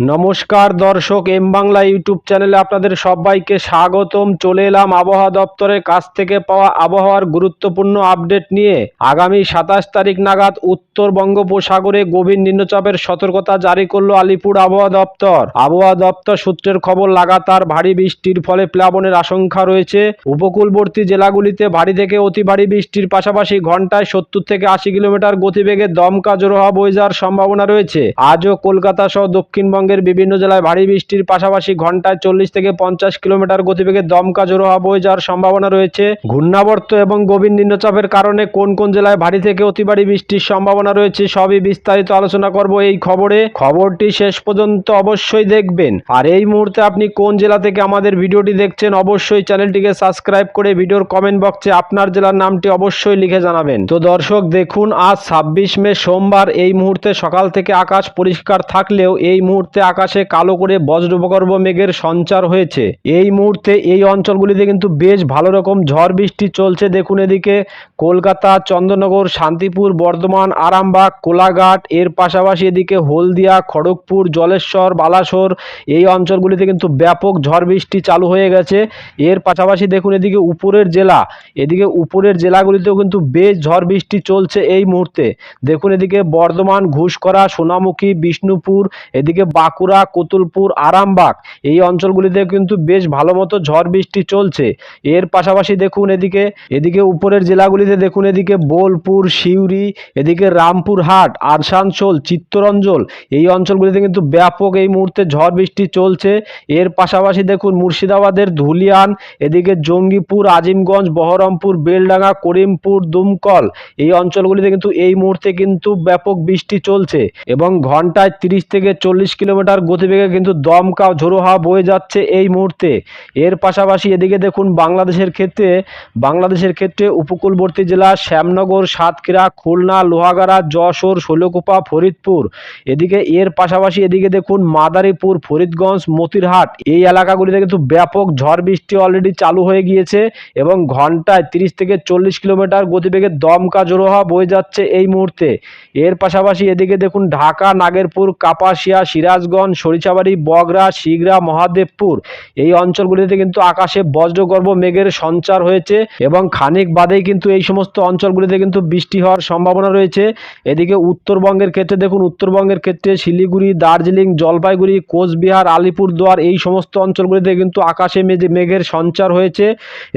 নমস্কার দর্শক M Bangla YouTube চ্যানেলে আপনাদের সবাইকে স্বাগতম। চলে এলাম আবহাওয়া দপ্তরের কাছ থেকে পাওয়া আবহাওয়ার গুরুত্বপূর্ণ আপডেট নিয়ে। আগামী সাতাশ তারিখ নাগাদ উত্তর বঙ্গোপসাগরে গভীর নিম্নচাপের সতর্কতা জারি করল আলিপুর আবহাওয়া দপ্তর। আবহাওয়া দপ্তর সূত্রের খবর, লাগাতার ভারী বৃষ্টির ফলে প্লাবনের আশঙ্কা রয়েছে। উপকূলবর্তী জেলাগুলিতে ভারী থেকে অতি ভারী বৃষ্টির পাশাপাশি ঘন্টায় সত্তর থেকে আশি কিলোমিটার গতিবেগে দমকা জোর হওয়া বয়ে যাওয়ার সম্ভাবনা রয়েছে। আজও কলকাতা সহ দক্ষিণবঙ্গের বিভিন্ন জেলায় ভারী বৃষ্টির পাশাপাশি ঘন্টায় চল্লিশ থেকে পঞ্চাশ কিলোমিটার গতিবেগে দমকা জোর হওয়া বয়ে যাওয়ার সম্ভাবনা রয়েছে। ঘূর্ণাবর্ত এবং গভীর নিম্নচাপের কারণে কোন কোন জেলায় ভারী থেকে অতি ভারী বৃষ্টির সম্ভাবনা রয়েছে সবই বিস্তারিত আলোচনা করব এই খবরে। খবরটি শেষ পর্যন্ত অবশ্যই দেখবেন। আর এই মুহূর্তে আপনি কোন জেলা থেকে আমাদের ভিডিওটি দেখছেন অবশ্যই চ্যানেলটিকে সাবস্ক্রাইব করে ভিডিওর কমেন্ট বক্সে আপনার জেলার নামটি অবশ্যই লিখে জানাবেন। তো দর্শক, দেখুন, আজ ছাব্বিশ মে সোমবার এই মুহূর্তে সকাল থেকে আকাশ পরিষ্কার থাকলেও এই মুহূর্তে আকাশে কালো করে বজ্রগর্ভ মেঘের সঞ্চার হয়েছে। এই মুহূর্তে এই অঞ্চলগুলিতে কিন্তু বেশ ভালো রকম ঝড় বৃষ্টি চলছে। দেখুন এদিকে কলকাতা, চন্দ্রনগর, শান্তিপুর, বর্ধমান, আরামবাগ, কোলাঘাট, এর পাশাপাশি এদিকে হলদিয়া, খড়গপুর, জলেশ্বর, বালাসোর, এই অঞ্চলগুলিতে কিন্তু ব্যাপক ঝড় বৃষ্টি চালু হয়ে গেছে। এর পাশাপাশি দেখুন এদিকে উপরের জেলা, এদিকে উপরের জেলাগুলিতেও কিন্তু বেশ ঝড় বৃষ্টি চলছে এই মুহূর্তে। দেখুন এদিকে বর্ধমান ঘুষকরা সোনামুখী, বিষ্ণুপুর, এদিকে বাঁকুড়া, কতুলপুর, আরামবাগ। এই অঞ্চলগুলিতে কিন্তু বেশ ভালো মতো ঝড় বৃষ্টি চলছে। এর পাশাপাশি দেখুন এদিকে এদিকে উপরের জেলাগুলিতে দেখুন এদিকে বোলপুর, সিউড়ি, এদিকে রামপুরহাট, আসানসোল চিত্তরঞ্জল এই অঞ্চলগুলিতে কিন্তু ব্যাপক এই মুহূর্তে ঝড় বৃষ্টি চলছে। এর পাশাপাশি দেখুন মুর্শিদাবাদের ধুলিয়ান, এদিকে জঙ্গিপুর, আজিমগঞ্জ, বহরমপুর, বেলডাঙ্গা, করিমপুর, দুমকল। এই অঞ্চলগুলিতে কিন্তু এই মুহূর্তে কিন্তু ব্যাপক বৃষ্টি চলছে এবং ঘন্টায় তিরিশ থেকে চল্লিশ কিলোমিটার গতিবেগে কিন্তু দমকা ঝোড়ো হাওয়া বয়ে যাচ্ছে এই মুহূর্তে। এর পাশাপাশি এদিকে দেখুন, বাংলাদেশের ক্ষেত্রে বাংলাদেশের ক্ষেত্রে উপকূলবর্তী জেলা শ্যামনগর, সাতক্ষীরা, খুলনা, লোহাগাড়া, যশোর, শৈলকুপা, ফরিদপুর। এদিকে এর পাশাপাশি এদিকে দেখুন, মাদারীপুর, ফরিদগঞ্জ, মতিরহাট। এই এলাকাগুলিতে কিন্তু ব্যাপক ঝড় বৃষ্টি অলরেডি চালু হয়ে গিয়েছে এবং ঘন্টায় তিরিশ থেকে চল্লিশ কিলোমিটার গতিবেগে দমকা জোড়ো হওয়া বয়ে যাচ্ছে এই মুহূর্তে। এর পাশাপাশি এদিকে দেখুন, ঢাকা, নাগেরপুর, কাপাসিয়া সিরাজগঞ্জ সরিষাবাড়ি বগরা, শিগরা, মহাদেবপুর। এই অঞ্চলগুলিতে কিন্তু আকাশে বজ্রগর্ভ মেঘের সঞ্চার হয়েছে এবং খানিক বাদেই কিন্তু এই সমস্ত অঞ্চলগুলিতে কিন্তু বৃষ্টি হওয়ার সম্ভাবনা রয়েছে। এদিকে উত্তরবঙ্গের ক্ষেত্রে দেখুন, উত্তরবঙ্গের ক্ষেত্রে শিলিগুড়ি, দার্জিলিং, জলপাইগুড়ি, কোচবিহার, আলিপুরদুয়ার এই সমস্ত অঞ্চলগুলিতে কিন্তু আকাশে মেঘে, মেঘের সঞ্চার হয়েছে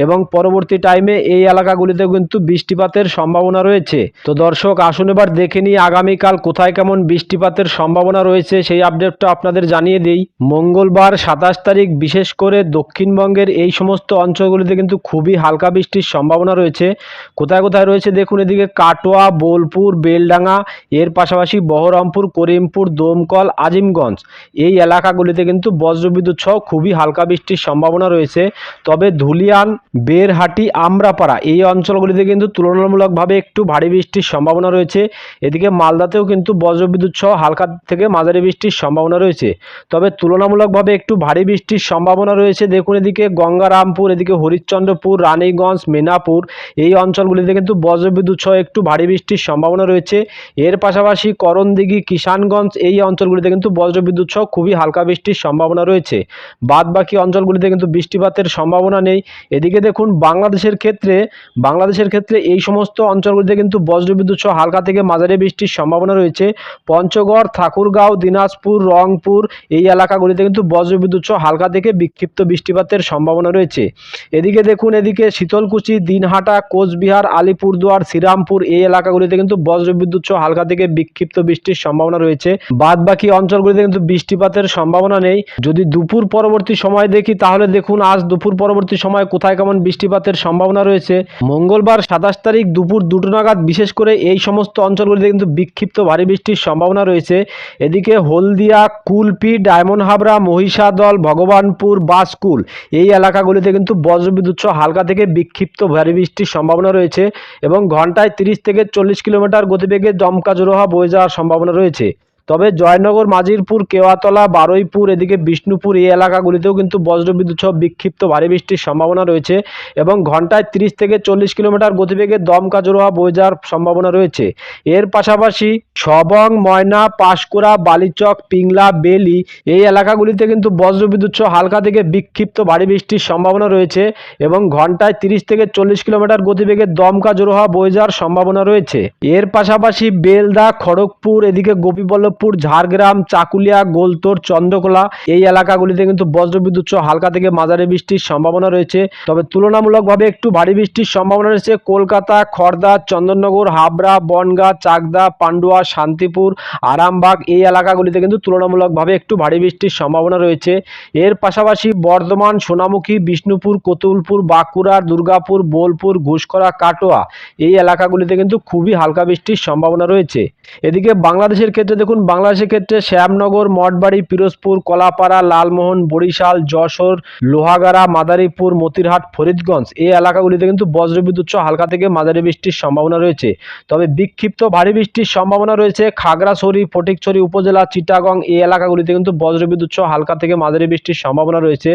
এবং পরবর্তী টাইমে এই এলাকাগুলিতে কিন্তু বৃষ্টিপাতের সম্ভাবনা রয়েছে। তো দর্শক, আসুন এবার দেখে নিই আগামীকাল কোথায় কেমন বৃষ্টিপাতের সম্ভাবনা রয়েছে, সেই আপডেটটা আপনাদের জানিয়ে দিই। মঙ্গলবার সাতাশ তারিখ, বিশেষ করে দক্ষিণবঙ্গের এই সমস্ত অঞ্চলগুলিতে কিন্তু খুবই হালকা বৃষ্টির সম্ভাবনা রয়েছে। কোথায় কোথায় রয়েছে দেখুন, এদিকে কাটোয়া, বোলপুর, বেলডাঙ্গা, এর পাশাপাশি বহরমপুর, করিমপুর, দমকল, আজিমগঞ্জ এই এলাকাগুলিতে কিন্তু বজ্রবিদ্যুৎ সহ খুবই হালকা বৃষ্টির সম্ভাবনা রয়েছে। তবে ধুলিয়ান, বেরহাটি, আমরাপাড়া এই অঞ্চলগুলিতে কিন্তু তুলনামূলকভাবে একটু ভারী বৃষ্টির সম্ভাবনা রয়েছে। এদিকে মালদাতেও কিন্তু বজ্রবিদ্যুৎ সহ হালকা থেকে মাঝারি বৃষ্টির সম্ভাবনা রয়েছে। তবে তুলনামূলকভাবে একটু ভারী বৃষ্টির সম্ভাবনা রয়েছে। দেখুন, এদিকে গঙ্গারামপুর, এদিকে হরিশ্চন্দ্রপুর, রানীগঞ্জ, মেনাপুর, এই অঞ্চলগুলিতে কিন্তু বজ্রবিদ্যুৎ সহ একটু ভারী বৃষ্টির সম্ভাবনা রয়েছে। এর পাশাপাশি করণদিঘি, কিষানগঞ্জ, এই অঞ্চলগুলিতে কিন্তু বজ্রবিদ্যুৎ সহ খুবই হালকা বৃষ্টির সম্ভাবনা রয়েছে। বাদ বাকি অঞ্চলগুলিতে কিন্তু বৃষ্টিপাতের সম্ভাবনা নেই। এদিকে দেখুন, বাংলাদেশের ক্ষেত্রে বাংলাদেশের ক্ষেত্রে এই সমস্ত অঞ্চলগুলিতে কিন্তু বজ্রবিদ্যুৎ সহ হালকা থেকে মাঝারি বৃষ্টির সম্ভাবনা রয়েছে। পঞ্চগড়, ঠাকুরগাঁও, দিনাজপুর রংপুর এই এলাকাগুলিতে কিন্তু বজ্রবিদ্যুৎ সহ হালকা থেকে বিক্ষিপ্ত বৃষ্টিপাতের সম্ভাবনা রয়েছে। এদিকে দেখুন, এদিকে শীতলকুচি, দিনহাটা, কোচবিহার, আলিপুরদুয়ার, শ্রীরামপুর এই এলাকাগুলিতে কিন্তু বজ্রবিদ্যুৎ সহ হালকা থেকে বিক্ষিপ্ত বৃষ্টির সম্ভাবনা রয়েছে। বাদ বাকি অঞ্চলগুলিতে কিন্তু বৃষ্টিপাতের সম্ভাবনা নেই। যদি দুপুর পরবর্তী সময় দেখি, তাহলে দেখুন, আজ দুপুর পরবর্তী সময় কোথায় কেমন বৃষ্টিপাতের সম্ভাবনা রয়েছে। মঙ্গলবার সাতাশ তারিখ দুপুর দুটো নাগাদ, বিশেষ করে এই সমস্ত অঞ্চলগুলিতে কিন্তু বিক্ষিপ্ত ভারী বৃষ্টির সম্ভাবনা রয়েছে। এদিকে হলদিয়া কুলপি, ডায়মন্ড হাবড়া, মহিষাদল, ভগবানপুর, বাসকুল। এই এলাকাগুলিতে কিন্তু বজ্রবিদ্যুৎ সহ হালকা থেকে বিক্ষিপ্ত ভারী বৃষ্টির সম্ভাবনা রয়েছে এবং ঘন্টায় তিরিশ থেকে চল্লিশ কিলোমিটার গতিবেগে দমকা জোরোহা বয়ে যাওয়ার সম্ভাবনা রয়েছে। তবে জয়নগর, মাজিরপুর, কেওয়াতলা, বারুইপুর, এদিকে বিষ্ণুপুর এই এলাকাগুলিতেও কিন্তু বজ্রবিদ্যুৎ সহ বিক্ষিপ্ত ভারী বৃষ্টির সম্ভাবনা রয়েছে এবং ঘন্টায় তিরিশ থেকে চল্লিশ কিলোমিটার গতিবেগে দমকা জোড়া বয়ে যাওয়ার সম্ভাবনা রয়েছে। এর পাশাপাশি সবং, ময়না, পাঁশকুড়া, বালিচক, পিংলা, বেলি এই এলাকাগুলিতে কিন্তু বজ্রবিদ্যুৎ সহ হালকা থেকে বিক্ষিপ্ত ভারী বৃষ্টির সম্ভাবনা রয়েছে এবং ঘন্টায় তিরিশ থেকে চল্লিশ কিলোমিটার গতিবেগে দমকা জোড়া বয়ে যাওয়ার সম্ভাবনা রয়েছে। এর পাশাপাশি বেলদা, খড়গপুর, এদিকে গোপীবল্লভপুর ঝাড়গ্রাম, চাকুলিয়া, গোলতোর, চন্দ্রকোলা এই এলাকাগুলিতে কিন্তু বজ্রবিদ্যুৎ সহ হালকা থেকে মাঝারি বৃষ্টির সম্ভাবনা রয়েছে। তবে তুলনামূলকভাবে একটু ভারী বৃষ্টির সম্ভাবনা রয়েছে কলকাতা খড়দা চন্দননগর, হাবড়া, বনগাঁ, চাকদা, পান্ডুয়া, শান্তিপুর, আরামবাগ এই এলাকাগুলিতে কিন্তু তুলনামূলকভাবে একটু ভারী বৃষ্টির সম্ভাবনা রয়েছে। এর পাশাপাশি বর্ধমান, সোনামুখী, বিষ্ণুপুর, কতুলপুর, বাঁকুড়া, দুর্গাপুর, বোলপুর ঘুষকরা কাটোয়া এই এলাকাগুলিতে কিন্তু খুবই হালকা বৃষ্টির সম্ভাবনা রয়েছে। এদিকে বাংলাদেশের ক্ষেত্রে দেখুন বাংলাদেশের ক্ষেত্রে শ্যামনগর, মঠবাড়ি, পিরোজপুর, কলাপাড়া, লালমোহন, বরিশাল, যশোর, লোহাগাড়া, মাদারীপুর, মতিরহাট, ফরিদগঞ্জ এই এলাকাগুলিতে কিন্তু বজ্রবিদ্যুৎ সহ হালকা থেকে মাঝারি বৃষ্টির সম্ভাবনা রয়েছে। তবে বিক্ষিপ্ত ভারী বৃষ্টির সম্ভাবনা রয়েছে খাগড়াছড়ি, ফটিকছড়ি উপজেলা, চিটাগং এই এলাকাগুলিতে কিন্তু বজ্রবিদ্যুৎ সহ হালকা থেকে মাঝারি বৃষ্টির সম্ভাবনা রয়েছে।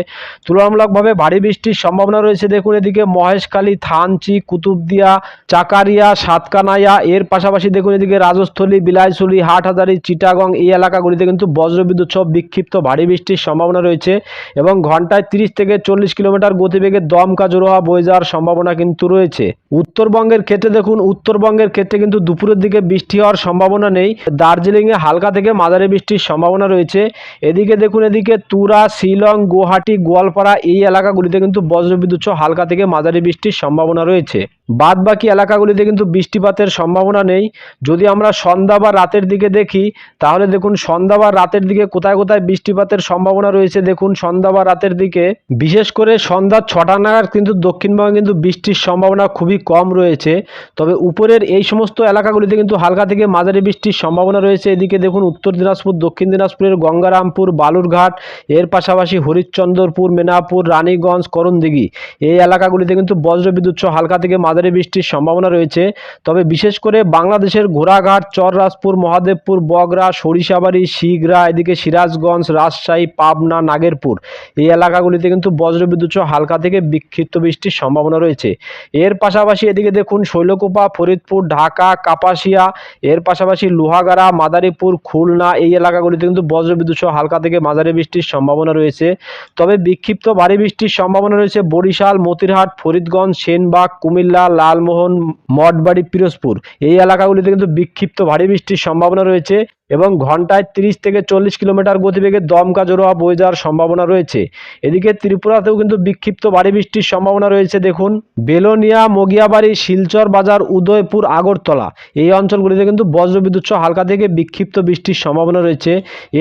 তুলনামূলকভাবে ভারী বৃষ্টির সম্ভাবনা রয়েছে দেখুন এদিকে মহেশখালী, থানচি, কুতুবদিয়া, চাকারিয়া, সাতকানাইয়া, এর পাশাপাশি দেখুন এদিকে রাজস্থলী, বিলাইছড়ি, হাটহাজারি চিটাগং এই এলাকাগুলিতে কিন্তু বজ্রবিদ্যুৎ সহ বিক্ষিপ্ত ভারী বৃষ্টির সম্ভাবনা রয়েছে এবং ঘন্টায় তিরিশ থেকে চল্লিশ কিলোমিটার গতিবেগে দমকা জোরোহা বয়ে যাওয়ার সম্ভাবনা কিন্তু রয়েছে। উত্তরবঙ্গের ক্ষেত্রে দেখুন, উত্তরবঙ্গের ক্ষেত্রে কিন্তু দুপুরের দিকে বৃষ্টি হওয়ার সম্ভাবনা নেই। দার্জিলিংয়ে হালকা থেকে মাঝারি বৃষ্টির সম্ভাবনা রয়েছে। এদিকে দেখুন, এদিকে তুরা, শিলং, গুয়াহাটি, গোয়ালপাড়া এই এলাকাগুলিতে কিন্তু বজ্রবিদ্যুৎ সহ হালকা থেকে মাঝারি বৃষ্টির সম্ভাবনা রয়েছে। বাদ বাকি এলাকাগুলিতে কিন্তু বৃষ্টিপাতের সম্ভাবনা নেই। যদি আমরা সন্ধ্যা বা রাতের দিকে দেখি তাহলে দেখুন সন্ধ্যা বা রাতের দিকে কোথায় কোথায় বৃষ্টিপাতের সম্ভাবনা রয়েছে, দেখুন সন্ধ্যা বা রাতের দিকে। বিশেষ করে সন্ধ্যা ছটা নাগাদ কিন্তু দক্ষিণবঙ্গে কিন্তু বৃষ্টির সম্ভাবনা খুবই কম রয়েছে। তবে উপরের এই সমস্ত এলাকাগুলিতে কিন্তু হালকা থেকে মাঝারি বৃষ্টির সম্ভাবনা রয়েছে। এদিকে দেখুন উত্তর দিনাজপুর, দক্ষিণ দিনাজপুরের গঙ্গারামপুর, বালুরঘাট, এর পাশাপাশি হরিশ্চন্দ্রপুর মেনাপুর রানীগঞ্জ, করণদিঘি। এই এলাকাগুলিতে কিন্তু বজ্রবিদ্যুৎ সহ হালকা থেকে মাঝারি বৃষ্টির সম্ভাবনা রয়েছে। তবে বিশেষ করে বাংলাদেশের ঘোড়াঘাট, চররাজপুর, মহাদেবপুর, বগরা সরিষাবাড়ি, শিগরা, এদিকে সিরাজগঞ্জ, রাজশাহী, পাবনা, নাগেরপুর। এই এলাকাগুলিতে কিন্তু বজ্রবিদ্যুৎ হালকা থেকে বিক্ষিপ্ত বৃষ্টির সম্ভাবনা রয়েছে। এর পাশাপাশি এদিকে দেখুন শৈলকুপা, ফরিদপুর, ঢাকা, কাপাসিয়া, এর পাশাপাশি লোহাগাড়া, মাদারীপুর, খুলনা এই এলাকাগুলিতে কিন্তু বজ্রবিদ্যুৎ হালকা থেকে মাঝারি বৃষ্টির সম্ভাবনা রয়েছে। তবে বিক্ষিপ্ত ভারী বৃষ্টির সম্ভাবনা রয়েছে বরিশাল, মতিরহাট, ফরিদগঞ্জ, সেনবাগ, কুমিল্লা, লালমোহন, মঠবাড়ি, পিরোজপুর। এই এলাকাগুলিতে কিন্তু বিক্ষিপ্ত ভারী বৃষ্টির সম্ভাবনা রয়েছে। এবং ঘন্টায় তিরিশ থেকে চল্লিশ কিলোমিটার গতিবেগে দমকা জোড়া বয়ে যাওয়ার সম্ভাবনা রয়েছে। এদিকে ত্রিপুরাতেও কিন্তু বিক্ষিপ্ত ভারী বৃষ্টির সম্ভাবনা রয়েছে, দেখুন। বেলোনিয়া, মগিয়াবাড়ি, শিলচর বাজার, উদয়পুর, আগরতলা এই অঞ্চলগুলিতে কিন্তু বজ্রবিদ্যুৎ সহ হালকা থেকে বিক্ষিপ্ত বৃষ্টির সম্ভাবনা রয়েছে।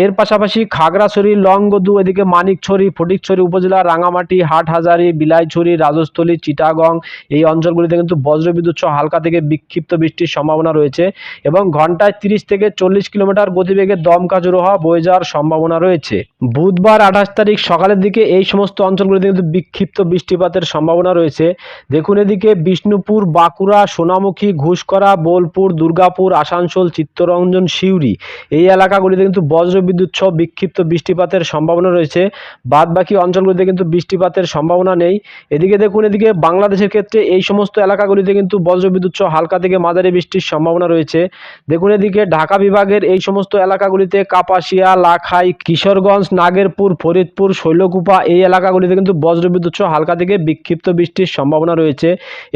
এর পাশাপাশি খাগড়াছড়ি, লংগদু, এদিকে মানিকছড়ি, ফটিকছড়ি উপজেলা, রাঙামাটি, হাটহাজারি, বিলাইছড়ি, রাজস্থলী, চিটাগং এই অঞ্চলগুলিতে কিন্তু বজ্রবিদ্যুৎ সহ হালকা থেকে বিক্ষিপ্ত বৃষ্টির সম্ভাবনা রয়েছে এবং ঘন্টায় তিরিশ থেকে চল্লিশ কিলোমিটার গতিবেগে দমকা জোড়ো হওয়া বয়ে যাওয়ার সম্ভাবনা রয়েছে। বুধবার আঠাশ তারিখ সকালের দিকে এই সমস্ত অঞ্চলগুলিতে কিন্তু বিক্ষিপ্ত বৃষ্টিপাতের সম্ভাবনা রয়েছে। দেখুন এদিকে বিষ্ণুপুর, বাঁকুড়া, সোনামুখী, ঘুষকরা, বোলপুর, দুর্গাপুর, আসানসোল, চিত্তরঞ্জন, সিউড়ি এই এলাকাগুলিতে কিন্তু বজ্রবিদ্যুৎ সহ বিক্ষিপ্ত বৃষ্টিপাতের সম্ভাবনা রয়েছে। বাদ বাকি অঞ্চলগুলিতে কিন্তু বৃষ্টিপাতের সম্ভাবনা নেই। এদিকে দেখুন এদিকে বাংলাদেশের ক্ষেত্রে এই সমস্ত এলাকাগুলিতে কিন্তু বজ্রবিদ্যুৎ সহ হালকা থেকে মাঝারি বৃষ্টির সম্ভাবনা রয়েছে। দেখুন এদিকে ঢাকা বিভাগের এই সমস্ত এলাকাগুলিতে কাপাসিয়া, লাখাই, কিশোরগঞ্জ, নাগেরপুর, ফরিদপুর, শৈলকুপা এই এলাকাগুলিতে কিন্তু বজ্রবিদ্যুৎ সহ হালকা থেকে বিক্ষিপ্ত বৃষ্টির সম্ভাবনা রয়েছে।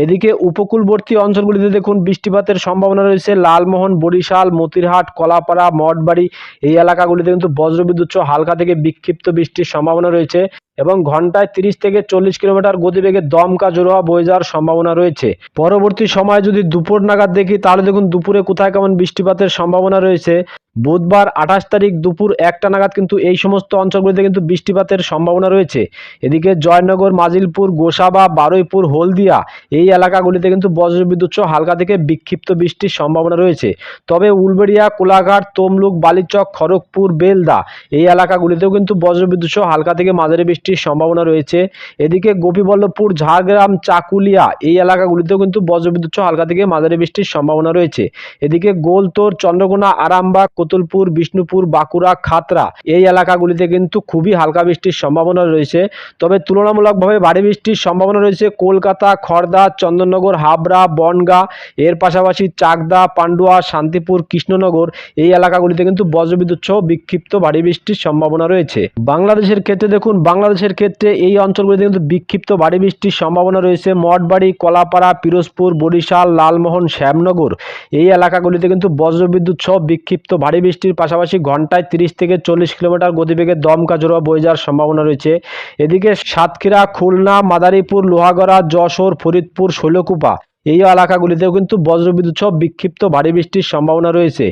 এদিকে উপকূলবর্তী অঞ্চলগুলিতে দেখুন বৃষ্টিপাতের সম্ভাবনা রয়েছে। লালমোহন, বরিশাল, মতিরহাট, কলাপাড়া, মঠবাড়ি এই এলাকাগুলিতে কিন্তু বজ্রবিদ্যুৎ সহ হালকা থেকে বিক্ষিপ্ত বৃষ্টির সম্ভাবনা রয়েছে। এবং ঘন্টায় তিরিশ থেকে চল্লিশ কিলোমিটার গতিবেগে দমকা জোরোহা বয়ে যাওয়ার সম্ভাবনা রয়েছে। পরবর্তী সময় যদি দুপুর নাগাদ দেখি, তাহলে দেখুন দুপুরে কোথায় কেমন বৃষ্টিপাতের সম্ভাবনা রয়েছে। বুধবার আঠাশ তারিখ দুপুর একটা নাগাদ কিন্তু এই সমস্ত অঞ্চলগুলিতে কিন্তু বৃষ্টিপাতের সম্ভাবনা রয়েছে। এদিকে জয়নগর, মাজিলপুর, গোসাবা, বারুইপুর, হলদিয়া এই এলাকাগুলিতে কিন্তু বজ্রবিদ্যুৎ সহ হালকা থেকে বিক্ষিপ্ত বৃষ্টির সম্ভাবনা রয়েছে। তবে উলবেড়িয়া, কোলাঘাট, তমলুক, বালিচক, খড়গপুর, বেলদা এই এলাকাগুলিতেও কিন্তু বজ্রবিদ্যুৎ সহ হালকা থেকে মাঝারি বৃষ্টির সম্ভাবনা রয়েছে। এদিকে গোপীবল্লভপুর, ঝাড়গ্রাম, চাকুলিয়া এই এলাকাগুলিতেও কিন্তু বজ্রবিদ্যুৎ সহ হালকা থেকে মাঝারি বৃষ্টির সম্ভাবনা রয়েছে। এদিকে গোলতোর, চন্দ্রকোনা, আরামবাগ কতুলপুর, বিষ্ণুপুর, বাঁকুড়া খাতরা এই এলাকাগুলিতে কিন্তু খুবই হালকা বৃষ্টির সম্ভাবনা রয়েছে। তবে তুলনামূলকভাবে ভারী বৃষ্টির সম্ভাবনা রয়েছে কলকাতা খড়দা চন্দননগর, হাবড়া, বনগাঁ, এর পাশাপাশি চাকদা, পান্ডুয়া, শান্তিপুর, কৃষ্ণনগর এই এলাকাগুলিতে কিন্তু বজ্রবিদ্যুৎ সহ বিক্ষিপ্ত ভারী বৃষ্টির সম্ভাবনা রয়েছে। বাংলাদেশের ক্ষেত্রে দেখুন, বাংলাদেশের ক্ষেত্রে এই অঞ্চলগুলিতে কিন্তু বিক্ষিপ্ত ভারী বৃষ্টির সম্ভাবনা রয়েছে। মঠবাড়ি, কলাপাড়া, পিরোজপুর, বরিশাল, লালমোহন, শ্যামনগর এই এলাকাগুলিতে কিন্তু বজ্রবিদ্যুৎ সহ বিক্ষিপ্ত ভারী বৃষ্টির পাশাপাশি ঘন্টায় তিরিশ থেকে চল্লিশ কিলোমিটার গতিবেগে দমকা জোড়া বয়ে যাওয়ার সম্ভাবনা রয়েছে। এদিকে সাতক্ষীরা, খুলনা, মাদারীপুর, লোহাগড়া, যশোর, ফরিদপুর, শৈলকুপা এই এলাকাগুলিতেও কিন্তু বজ্রবিদ্যুৎ সহ বিক্ষিপ্ত ভারী বৃষ্টির সম্ভাবনা রয়েছে।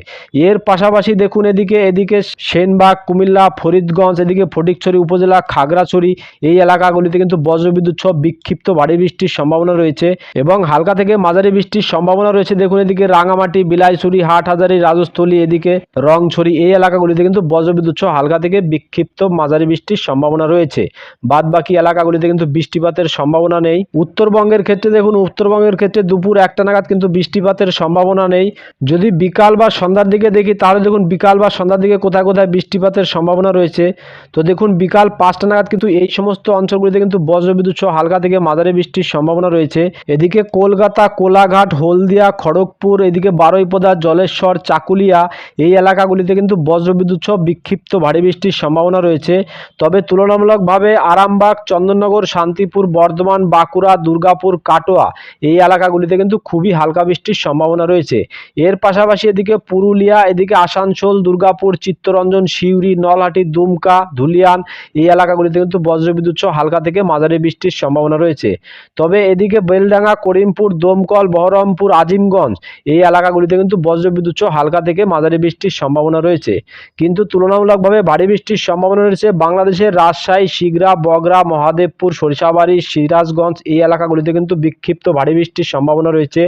এর পাশাপাশি দেখুন এদিকে এদিকে সেনবাগ, কুমিল্লা, ফরিদগঞ্জ, এদিকে ফটিকছড়ি উপজেলা, খাগড়াছড়ি, এই এলাকাগুলিতে কিন্তু বজ্রবিদ্যুৎ সহ বিক্ষিপ্ত ভারী বৃষ্টির সম্ভাবনা রয়েছে এবং হালকা থেকে মাঝারি বৃষ্টির সম্ভাবনা রয়েছে। দেখুন এদিকে রাঙামাটি, বিলাইছড়ি, হাটহাজারি, রাজস্থলী, এদিকে রংছড়ি, এই এলাকাগুলিতে কিন্তু বজ্রবিদ্যুৎ সহ হালকা থেকে বিক্ষিপ্ত মাঝারি বৃষ্টির সম্ভাবনা রয়েছে। বাদ বাকি এলাকাগুলিতে কিন্তু বৃষ্টিপাতের সম্ভাবনা নেই। উত্তরবঙ্গের ক্ষেত্রে দেখুন, উত্তরবঙ্গের ক্ষেত্রে দুপুর একটা নাগাদ কিন্তু বৃষ্টিপাতের সম্ভাবনা নেই। যদি বিকাল বা সন্ধ্যার দিকে দেখি, তাহলে দেখুন বিকাল বা সন্ধ্যার দিকে কোথায় কোথায় বৃষ্টিপাতের সম্ভাবনা রয়েছে। তো দেখুন বিকাল পাঁচটা নাগাদ কিন্তু এই সমস্ত অঞ্চলগুলিতে কিন্তু বজ্রবিদ্যুৎ সহ হালকা থেকে মাঝারি বৃষ্টির সম্ভাবনা রয়েছে। এদিকে কলকাতা, কোলাঘাট, হলদিয়া, খড়গপুর, এদিকে বারুইপদা, জলেশ্বর, চাকুলিয়া এই এলাকাগুলিতে কিন্তু বজ্রবিদ্যুৎ সহ বিক্ষিপ্ত ভারী বৃষ্টির সম্ভাবনা রয়েছে। তবে তুলনামূলকভাবে আরামবাগ, চন্দননগর, শান্তিপুর, বর্ধমান, বাঁকুড়া, দুর্গাপুর, কাটোয়া এই এলাকাগুলিতে কিন্তু খুবই হালকা বৃষ্টির সম্ভাবনা রয়েছে। এর পাশাপাশি এদিকে পুরুলিয়া, এদিকে আসানসোল, দুর্গাপুর, চিত্তরঞ্জন, সিউড়ি, নলহাটি, দুমকা, ধুলিয়ান এই এলাকাগুলিতে কিন্তু বজ্রবিদ্যুৎ সহ হালকা থেকে মাঝারি বৃষ্টির সম্ভাবনা রয়েছে। তবে এদিকে বেলডাঙ্গা, করিমপুর, দমকল, বহরমপুর, আজিমগঞ্জ এই এলাকাগুলিতে কিন্তু বজ্রবিদ্যুৎ সহ হালকা থেকে মাঝারি বৃষ্টির সম্ভাবনা রয়েছে। কিন্তু তুলনামূলকভাবে ভারী বৃষ্টির সম্ভাবনা রয়েছে বাংলাদেশের রাজশাহী, শিগরা বগরা মহাদেবপুর, সরিষাবাড়ি, সিরাজগঞ্জ এই এলাকাগুলিতে কিন্তু বিক্ষিপ্ত ভারী বৃষ্টির সম্ভাবনা রয়েছে।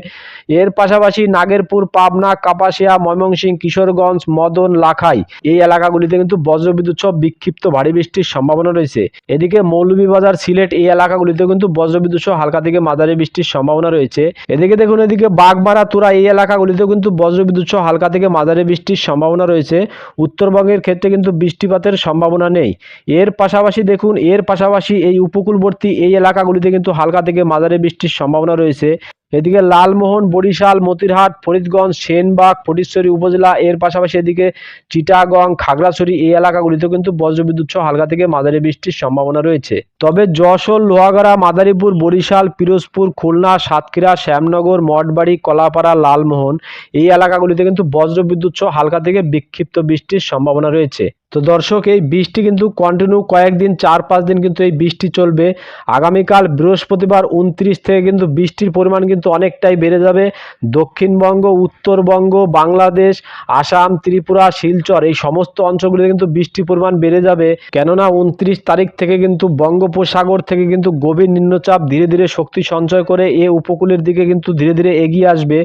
এর পাশাপাশি নাগেরপুর, পাবনা, কাপাসিয়া, ময়মনসিংহ, কিশোরগঞ্জ, মদন, লাখাই এই এলাকাগুলিতে কিন্তু বজ্রবিদ্যুৎ সহ বিক্ষিপ্ত ভারী বৃষ্টির সম্ভাবনা রয়েছে। এদিকে মৌলভীবাজার, সিলেট এই এলাকাগুলিতে কিন্তু বজ্রবিদ্যুৎ সহ হালকা থেকে মাঝারি বৃষ্টির সম্ভাবনা রয়েছে। এদিকে দেখুন, এদিকে বাগবাড়া তুরা এই এলাকাগুলিতেও কিন্তু বজ্রবিদ্যুৎ সহ হালকা থেকে মাঝারি বৃষ্টির সম্ভাবনা রয়েছে। উত্তরবঙ্গের ক্ষেত্রে কিন্তু বৃষ্টিপাতের সম্ভাবনা নেই। এর পাশাপাশি দেখুন, এর পাশাপাশি এই উপকূলবর্তী এই এলাকাগুলিতে কিন্তু হালকা থেকে মাঝারি বৃষ্টির সম্ভাবনা রয়েছে। এদিকে লালমোহন, বরিশাল, মতিরহাট, ফরিদগঞ্জ, সেনবাগ, ফটিকছড়ি উপজেলা, এর পাশাপাশি এদিকে চিটাগং, খাগড়াছড়ি এই এলাকাগুলিতে কিন্তু বজ্রবিদ্যুৎ সহ হালকা থেকে মাঝারি বৃষ্টির সম্ভাবনা রয়েছে। তবে যশোর, লোহাগড়া, মাদারীপুর, বরিশাল, পিরোজপুর, খুলনা, সাতক্ষীরা, শ্যামনগর, মঠবাড়ি, কলাপাড়া, লালমোহন এই এলাকাগুলিতে কিন্তু বজ্রবিদ্যুৎ সহ হালকা থেকে বিক্ষিপ্ত বৃষ্টির সম্ভাবনা রয়েছে। তো দর্শক, এই বৃষ্টি কিন্তু কন্টিনিউ কয়েকদিন চার পাঁচ দিন কিন্তু এই বৃষ্টি চলবে। আগামীকাল বৃহস্পতিবার উনত্রিশ থেকে কিন্তু বৃষ্টির পরিমাণ কিন্তু অনেকটাই বেড়ে যাবে। দক্ষিণবঙ্গ, উত্তরবঙ্গ, বাংলাদেশ, আসাম, ত্রিপুরা, শিলচর, এই সমস্ত অঞ্চলগুলিতে কিন্তু বৃষ্টির পরিমাণ বেড়ে যাবে। কেননা উনত্রিশ তারিখ থেকে কিন্তু বঙ্গোপসাগর থেকে কিন্তু গভীর নিম্নচাপ ধীরে ধীরে শক্তি সঞ্চয় করে এ উপকূলের দিকে কিন্তু ধীরে ধীরে এগিয়ে আসবে।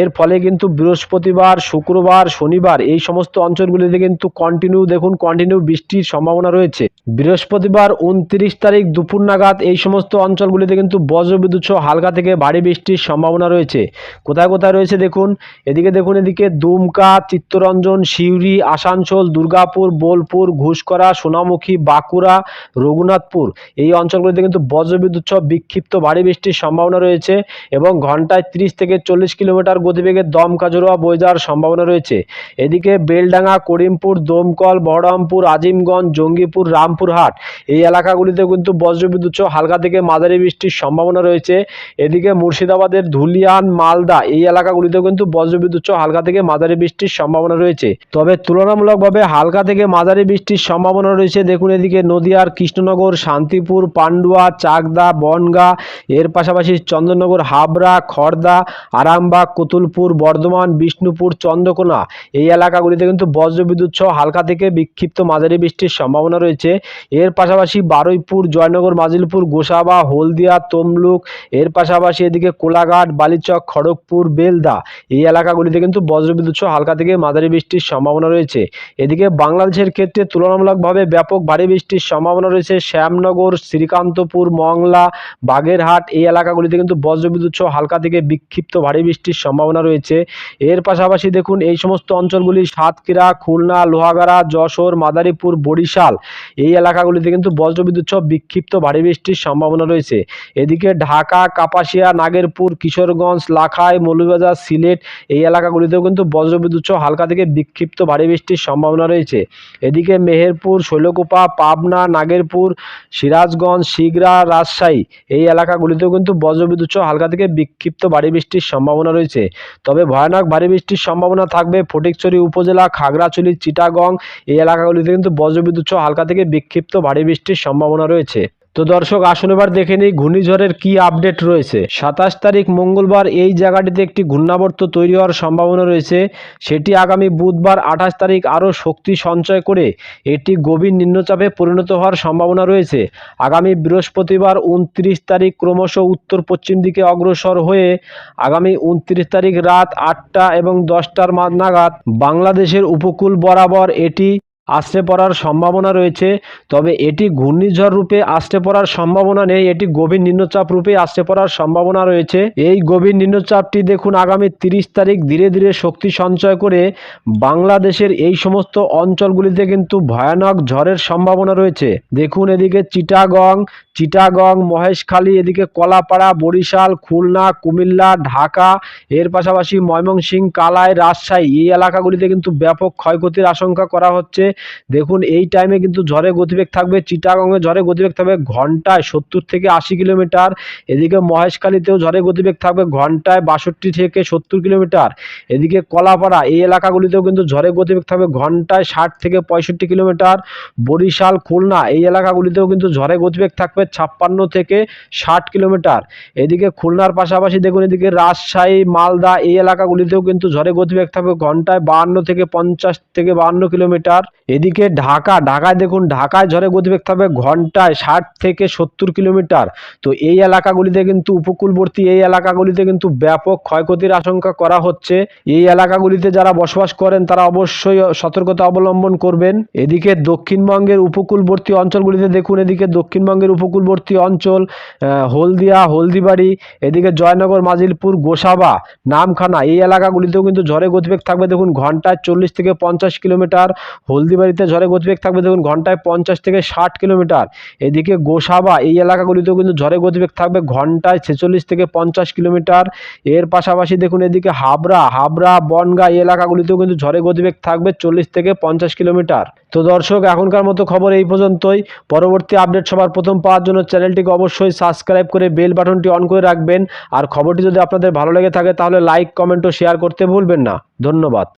এর ফলে কিন্তু বৃহস্পতিবার, শুক্রবার, শনিবার এই সমস্ত অঞ্চলগুলিতে কিন্তু কন্টিনিউ দেখুন কন্টিনিউ বৃষ্টির সম্ভাবনা রয়েছে। বৃহস্পতিবার উনত্রিশ তারিখ দুপুর নাগাদ এই সমস্ত অঞ্চলগুলিতে কিন্তু বজ্রবিদ্যুৎ সহ হালকা থেকে ভারী বৃষ্টির সম্ভাবনা রয়েছে। কোথায় কোথায় রয়েছে দেখুন? এদিকে দেখুন, এদিকে দুমকা, চিত্তরঞ্জন, সিউড়ি, আসানসোল, দুর্গাপুর, বোলপুর, ঘুষকরা, সোনামুখী, বাঁকুড়া, রঘুনাথপুর। এই অঞ্চলগুলিতে কিন্তু বজ্রবিদ্যুৎ সহ বিক্ষিপ্ত ভারী বৃষ্টির সম্ভাবনা রয়েছে এবং ঘন্টায় তিরিশ থেকে চল্লিশ কিলোমিটার গতিবেগে দমকা জোড়া বয়ে যাওয়ার সম্ভাবনা রয়েছে। এদিকে বেলডাঙ্গা, করিমপুর, দমকল বহরমপুর, আজিমগঞ্জ, জঙ্গিপুর, রামপুরহাট। এই এলাকাগুলিতে কিন্তু বজ্রবিদ্যুৎ সহ হালকা থেকে মাঝারি বৃষ্টির সম্ভাবনা রয়েছে। এদিকে মুর্শিদাবাদের ধুলিয়ান, মালদা এই এলাকাগুলিতেও কিন্তু বজ্রবিদ্যুৎ সহ হালকা থেকে মাঝারি বৃষ্টির সম্ভাবনা রয়েছে। তবে তুলনামূলকভাবে হালকা থেকে মাঝারি বৃষ্টির সম্ভাবনা রয়েছে। দেখুন এদিকে নদিয়ার কৃষ্ণনগর, শান্তিপুর, পান্ডুয়া, চাকদা, বনগা, এর পাশাপাশি চন্দননগর, হাবড়া খড়দা আরামবাগ, কুতুলপুর, বর্ধমান, বিষ্ণুপুর, চন্দ্রকোনা। এই এলাকাগুলিতে কিন্তু বজ্রবিদ্যুৎ সহ হালকা থেকে বিক্ষিপ্ত মাঝারি বৃষ্টির সম্ভাবনা রয়েছে। এর পাশাপাশি বারুইপুর, জয়নগর, মাজিলপুর, গোসাবা, হলদিয়া, তমলুক, এর পাশাপাশি এদিকে কোলাঘাট, বালিচক, খড়গপুর, বেলদা এই এলাকাগুলিতে কিন্তু বজ্রবিদ্যুৎ সহ হালকা থেকে মাঝারি বৃষ্টির সম্ভাবনা রয়েছে। এদিকে বাংলাদেশের ক্ষেত্রে তুলনামূলকভাবে ব্যাপক ভারী বৃষ্টির সম্ভাবনা রয়েছে। শ্যামনগর, শ্রীকান্তপুর, মংলা, বাগেরহাট এই এলাকাগুলিতে কিন্তু বজ্রবিদ্যুৎ সহ হালকা থেকে বিক্ষিপ্ত ভারী বৃষ্টির সম্ভাবনা রয়েছে। এর পাশাপাশি দেখুন, এই সমস্ত অঞ্চলগুলি সাতক্ষীরা, খুলনা, লোহাগাড়া, যশোর মাদারীপুর, বরিশাল। এই এলাকাগুলিতে কিন্তু বজ্রবিদ্যুৎ সহ বিক্ষিপ্ত ভারী বৃষ্টির সম্ভাবনা রয়েছে। এদিকে ঢাকা, কাপাসিয়া, নাগেরপুর, কিশোরগঞ্জ, লাখাই, মৌলভীবাজার, সিলেট এই এলাকাগুলিতেও কিন্তু বজ্রবিদ্যুৎ সহ হালকা থেকে বিক্ষিপ্ত ভারী বৃষ্টির সম্ভাবনা রয়েছে। এদিকে মেহেরপুর, শৈলকুপা, পাবনা, নাগেরপুর, সিরাজগঞ্জ, শিগরা, রাজশাহী এই এলাকাগুলিতেও কিন্তু বজ্রবিদ্যুৎ সহ হালকা থেকে বিক্ষিপ্ত ভারী বৃষ্টির সম্ভাবনা রয়েছে। তবে ভয়ানক ভারী বৃষ্টির সম্ভাবনা থাকবে ফটিকছড়ি উপজেলা, খাগড়াছড়ি, চিটাগং এই এলাকাগুলিতে কিন্তু বজ্রবিদ্যুৎ সহ হালকা থেকে বিক্ষিপ্ত ভারী বৃষ্টির সম্ভাবনা রয়েছে। তো দর্শক, আসুন এবার দেখে নিই ঘূর্ণিঝড়ের কি আপডেট রয়েছে। সাতাশ তারিখ মঙ্গলবার এই জায়গাটিতে একটি ঘূর্ণাবর্ত তৈরি হওয়ার সম্ভাবনা রয়েছে। সেটি আগামী বুধবার আঠাশ তারিখ আরও শক্তি সঞ্চয় করে এটি গভীর নিম্নচাপে পরিণত হওয়ার সম্ভাবনা রয়েছে। আগামী বৃহস্পতিবার উনত্রিশ তারিখ ক্রমশ উত্তর পশ্চিম দিকে অগ্রসর হয়ে আগামী উনত্রিশ তারিখ রাত আটটা এবং দশটার মা- নাগাদ বাংলাদেশের উপকূল বরাবর এটি আসতে পড়ার সম্ভাবনা রয়েছে, তবে এটি ঘূর্ণিঝড় রূপে আসতে পড়ার সম্ভাবনা নেই, এটি গভীর নিম্নচাপ রূপে আসতে পড়ার সম্ভাবনা রয়েছে। এই গভীর নিম্নচাপটি দেখুন আগামী তিরিশ তারিখ ধীরে ধীরে শক্তি সঞ্চয় করে বাংলাদেশের এই সমস্ত অঞ্চলগুলিতে কিন্তু ভয়ানক ঝড়ের সম্ভাবনা রয়েছে। দেখুন এদিকে চিটাগং চিটাগং, মহেশখালী, এদিকে কলাপাড়া, বরিশাল, খুলনা, কুমিল্লা, ঢাকা, এর পাশাপাশি ময়মনসিংহ, কালাই, রাজশাহী, এই এলাকাগুলিতে কিন্তু ব্যাপক ক্ষয়ক্ষতির আশঙ্কা করা হচ্ছে। দেখুন, এই টাইমে কিন্তু ঝড়ে গতিবেগ থাকবে, চিটাগংয়ে ঝড়ে গতিবেগ থাকবে ঘন্টায় সত্তর থেকে আশি কিলোমিটার, এদিকে মহেশখালীতেও ঝড়ে গতিবেগ থাকবে ঘন্টায় বাষট্টি থেকে সত্তর কিলোমিটার, এদিকে কলাপাড়া, এই এলাকাগুলিতেও কিন্তু ঝড়ে গতিবেগ থাকবে ঘন্টায় ষাট থেকে পঁয়ষট্টি কিলোমিটার, বরিশাল, খুলনা, এই এলাকাগুলিতেও কিন্তু ঝড়ে গতিবেগ থাকবে ছাপ্পান্ন থেকে ষাট কিলোমিটার, এদিকে খুলনার পাশাপাশি দেখুন, এদিকে রাজশাহী, মালদা, এই এলাকাগুলিতেও কিন্তু ঝড়ে গতিবেগ থাকবে ঘন্টায় বাহান্ন থেকে পঞ্চাশ থেকে বাহান্ন কিলোমিটার এদিকে ঢাকা, ঢাকায় দেখুন, ঢাকায় ঝড়ে গতিবেগ থাকবে ঘন্টায় ষাট থেকে সত্তর কিলোমিটার। তো এই এলাকাগুলিতে কিন্তু উপকূলবর্তী এই এলাকাগুলিতে কিন্তু ব্যাপক ক্ষয়ক্ষতির আশঙ্কা করা হচ্ছে। এই এলাকাগুলিতে যারা বসবাস করেন, তারা অবশ্যই সতর্কতা অবলম্বন করবেন। এদিকে দক্ষিণবঙ্গের উপকূলবর্তী অঞ্চলগুলিতে দেখুন, এদিকে দক্ষিণবঙ্গের উপকূলবর্তী অঞ্চল হলদিয়া, হলদিবাড়ি, এদিকে জয়নগর, মাজিলপুর, গোসাবা, নামখানা, এই এলাকাগুলিতেও কিন্তু ঝড়ে গতিবেগ থাকবে। দেখুন, ঘন্টায় চল্লিশ থেকে পঞ্চাশ কিলোমিটার হলদিবাড়িতে ঝড়ে গতিবেগ থাকবে দেখুন, ঘন্টায় পঞ্চাশ থেকে ষাট কিলোমিটার। এদিকে গোসাবা এই এলাকাগুলিতেও কিন্তু ঝড়ে গতিবেগ থাকবে, ঘন্টায় ছেচল্লিশ থেকে পঞ্চাশ কিলোমিটার। এর পাশাপাশি দেখুন এদিকে হাবড়া হাবড়া, বনগা এই এলাকাগুলিতেও কিন্তু ঝড়ে গতিবেগ থাকবে চল্লিশ থেকে পঞ্চাশ কিলোমিটার। তো দর্শক, এখনকার মতো খবর এই পর্যন্তই। পরবর্তী আপডেট সবার প্রথম পাওয়ার জন্য চ্যানেলটিকে অবশ্যই সাবস্ক্রাইব করে বেল বাটনটি অন করে রাখবেন। আর খবরটি যদি আপনাদের ভালো লেগে থাকে, তাহলে লাইক, কমেন্ট ও শেয়ার করতে ভুলবেন না। ধন্যবাদ।